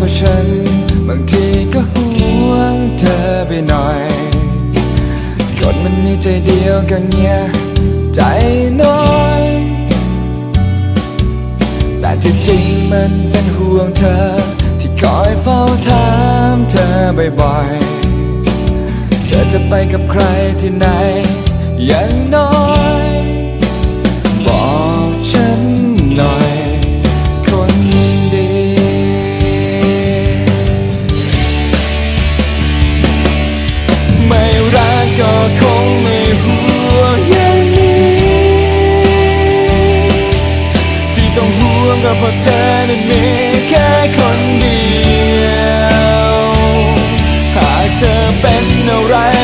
เพราะฉัน บางทีก็ห่วงเธอไปหน่อย คนมันมีใจเดียวกันเนี่ยใจน้อย แต่ที่จริงมันเป็นห่วงเธอ ที่คอยเฝ้าถามเธอบ่อยๆ เธอจะไปกับใครที่ไหนอย่างน้อย ก็เพราะเธอนั้นมีแค่คนเดียว หากเธอเป็นอะไร